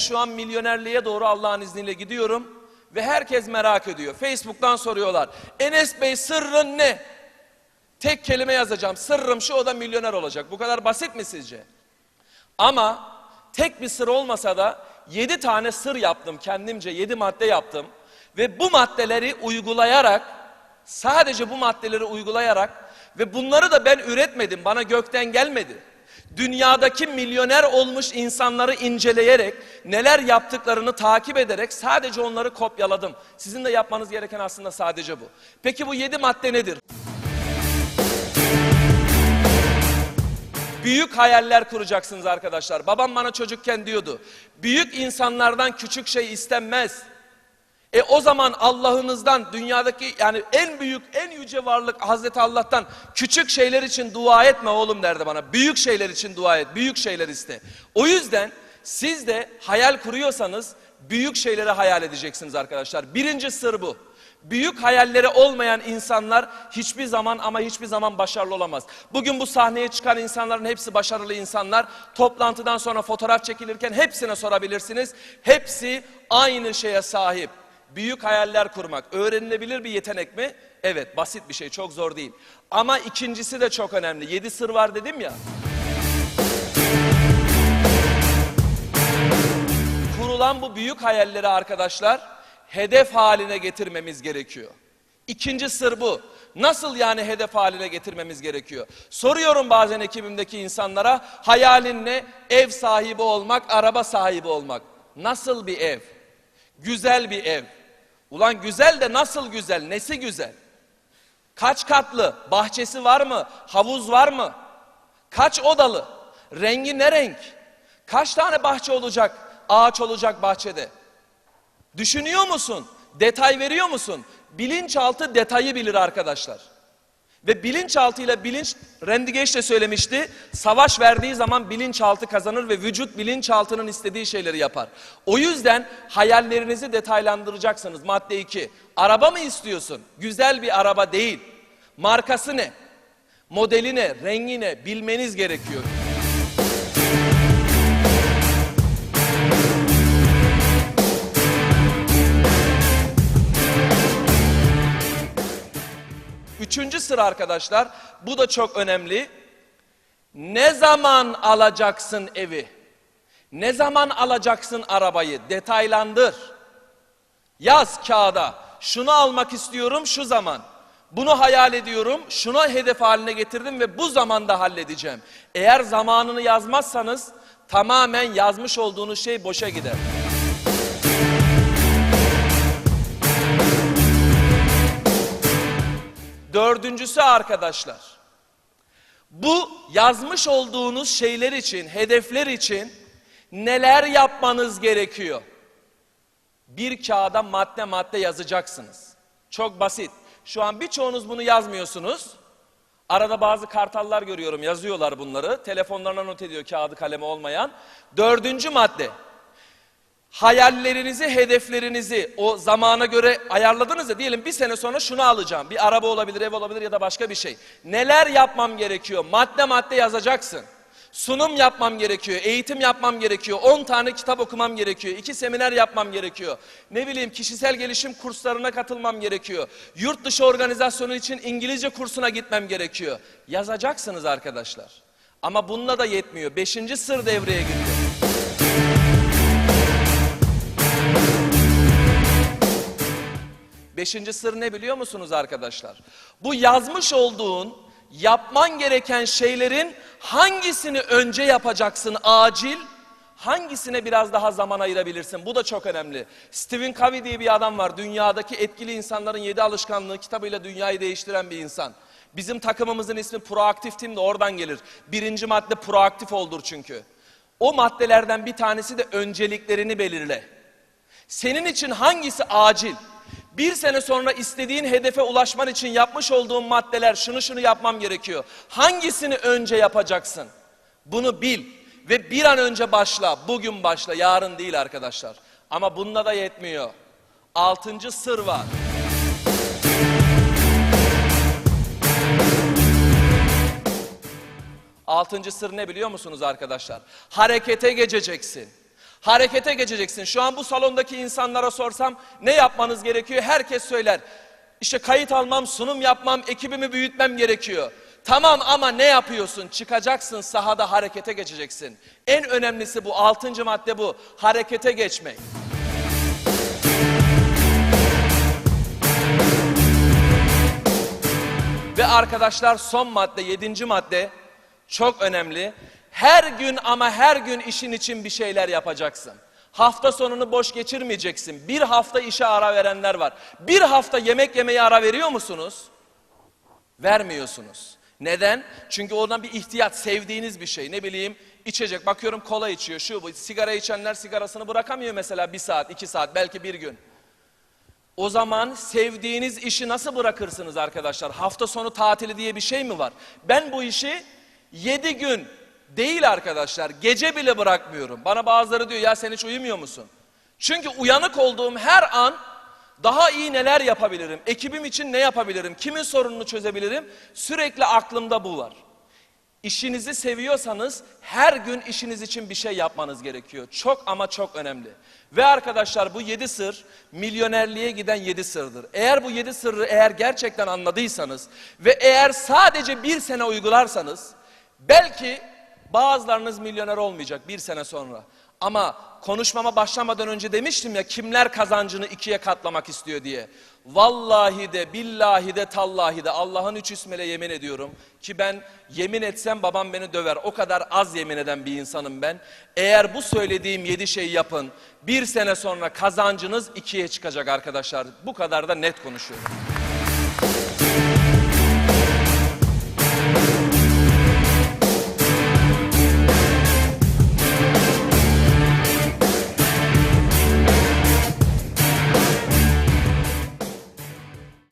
Şu an milyonerliğe doğru Allah'ın izniyle gidiyorum ve herkes merak ediyor. Facebook'tan soruyorlar. Enes Bey sırrın ne? Tek kelime yazacağım. Sırrım şu o da milyoner olacak. Bu kadar basit mi sizce? Ama tek bir sır olmasa da yedi tane sır yaptım kendimce yedi madde yaptım. Ve bu maddeleri uygulayarak sadece bu maddeleri uygulayarak ve bunları da ben üretmedim bana gökten gelmedi. Dünyadaki milyoner olmuş insanları inceleyerek neler yaptıklarını takip ederek sadece onları kopyaladım. Sizin de yapmanız gereken aslında sadece bu. Peki bu yedi madde nedir? Büyük hayaller kuracaksınız arkadaşlar. Babam bana çocukken diyordu. Büyük insanlardan küçük şey istenmez. E o zaman Allah'ınızdan dünyadaki yani en büyük en yüce varlık Hazreti Allah'tan küçük şeyler için dua etme oğlum derdi bana. Büyük şeyler için dua et. Büyük şeyler iste. O yüzden siz de hayal kuruyorsanız büyük şeyleri hayal edeceksiniz arkadaşlar. Birinci sır bu. Büyük hayalleri olmayan insanlar hiçbir zaman ama hiçbir zaman başarılı olamaz. Bugün bu sahneye çıkan insanların hepsi başarılı insanlar. Toplantıdan sonra fotoğraf çekilirken hepsine sorabilirsiniz. Hepsi aynı şeye sahip. Büyük hayaller kurmak öğrenilebilir bir yetenek mi? Evet basit bir şey çok zor değil. Ama ikincisi de çok önemli. Yedi sır var dedim ya. Kurulan bu büyük hayalleri arkadaşlar hedef haline getirmemiz gerekiyor. İkinci sır bu. Nasıl yani hedef haline getirmemiz gerekiyor? Soruyorum bazen ekibimdeki insanlara hayalin ne? Ev sahibi olmak, araba sahibi olmak. Nasıl bir ev? Güzel bir ev. Ulan güzel de nasıl güzel? Nesi güzel? Kaç katlı? Bahçesi var mı? Havuz var mı? Kaç odalı? Rengi ne renk? Kaç tane bahçe olacak? Ağaç olacak bahçede. Düşünüyor musun? Detay veriyor musun? Bilinçaltı detayı bilir arkadaşlar. Ve bilinçaltıyla bilinç, Randy Gage de söylemişti, savaş verdiği zaman bilinçaltı kazanır ve vücut bilinçaltının istediği şeyleri yapar. O yüzden hayallerinizi detaylandıracaksınız. Madde 2. Araba mı istiyorsun? Güzel bir araba değil. Markası ne? Modeli ne? Rengi ne? Bilmeniz gerekiyor. Sıra arkadaşlar, bu da çok önemli. Ne zaman alacaksın evi? Ne zaman alacaksın arabayı? Detaylandır. Yaz kağıda. Şunu almak istiyorum şu zaman. Bunu hayal ediyorum, şunu hedef haline getirdim ve bu zamanda halledeceğim. Eğer zamanını yazmazsanız tamamen yazmış olduğunuz şey boşa gider. Dördüncüsü arkadaşlar. Bu yazmış olduğunuz şeyler için, hedefler için neler yapmanız gerekiyor? Bir kağıda madde madde yazacaksınız. Çok basit. Şu an birçoğunuz bunu yazmıyorsunuz. Arada bazı kartallar görüyorum yazıyorlar bunları. Telefonlarına not ediyor kağıdı kalemi olmayan. Dördüncü madde hayallerinizi, hedeflerinizi o zamana göre ayarladınız ya diyelim bir sene sonra şunu alacağım. Bir araba olabilir, ev olabilir ya da başka bir şey. Neler yapmam gerekiyor? Madde madde yazacaksın. Sunum yapmam gerekiyor, eğitim yapmam gerekiyor, 10 tane kitap okumam gerekiyor, 2 seminer yapmam gerekiyor. Ne bileyim kişisel gelişim kurslarına katılmam gerekiyor. Yurt dışı organizasyonu için İngilizce kursuna gitmem gerekiyor. Yazacaksınız arkadaşlar. Ama bununla da yetmiyor. Beşinci sır devreye giriyor. Beşinci sır ne biliyor musunuz arkadaşlar? Bu yazmış olduğun yapman gereken şeylerin hangisini önce yapacaksın acil, hangisine biraz daha zaman ayırabilirsin? Bu da çok önemli. Stephen Covey diye bir adam var. Dünyadaki etkili insanların yedi alışkanlığı kitabıyla dünyayı değiştiren bir insan. Bizim takımımızın ismi Proaktif Team de oradan gelir. Birinci madde proaktif oldur çünkü. O maddelerden bir tanesi de önceliklerini belirle. Senin için hangisi acil? Bir sene sonra istediğin hedefe ulaşman için yapmış olduğun maddeler şunu şunu yapmam gerekiyor. Hangisini önce yapacaksın? Bunu bil ve bir an önce başla. Bugün başla, yarın değil arkadaşlar. Ama bunda da yetmiyor. Altıncı sır var. Altıncı sır ne biliyor musunuz arkadaşlar? Harekete geçeceksin. Harekete geçeceksin. Şu an bu salondaki insanlara sorsam ne yapmanız gerekiyor? Herkes söyler. İşte kayıt almam, sunum yapmam, ekibimi büyütmem gerekiyor. Tamam ama ne yapıyorsun? Çıkacaksın sahada harekete geçeceksin. En önemlisi bu. Altıncı madde bu. Harekete geçmek. Ve arkadaşlar son madde, yedinci madde çok önemli. Her gün ama her gün işin için bir şeyler yapacaksın. Hafta sonunu boş geçirmeyeceksin. Bir hafta işe ara verenler var. Bir hafta yemek yemeye ara veriyor musunuz? Vermiyorsunuz. Neden? Çünkü oradan bir ihtiyaç, sevdiğiniz bir şey. Ne bileyim içecek. Bakıyorum kola içiyor, şu bu. Sigara içenler sigarasını bırakamıyor mesela bir saat, iki saat, belki bir gün. O zaman sevdiğiniz işi nasıl bırakırsınız arkadaşlar? Hafta sonu tatili diye bir şey mi var? Ben bu işi yedi gün değil arkadaşlar. Gece bile bırakmıyorum. Bana bazıları diyor ya sen hiç uyumuyor musun? Çünkü uyanık olduğum her an daha iyi neler yapabilirim? Ekibim için ne yapabilirim? Kimin sorununu çözebilirim? Sürekli aklımda bu var. İşinizi seviyorsanız her gün işiniz için bir şey yapmanız gerekiyor. Çok ama çok önemli. Ve arkadaşlar bu yedi sır milyonerliğe giden yedi sırdır. Eğer bu yedi sırrı eğer gerçekten anladıysanız ve eğer sadece bir sene uygularsanız belki bazılarınız milyoner olmayacak bir sene sonra. Ama konuşmama başlamadan önce demiştim ya kimler kazancını ikiye katlamak istiyor diye. Vallahi de billahi de tallahi de Allah'ın üç ismiyle yemin ediyorum ki ben yemin etsem babam beni döver. O kadar az yemin eden bir insanım ben. Eğer bu söylediğim yedi şeyi yapın bir sene sonra kazancınız ikiye çıkacak arkadaşlar. Bu kadar da net konuşuyorum.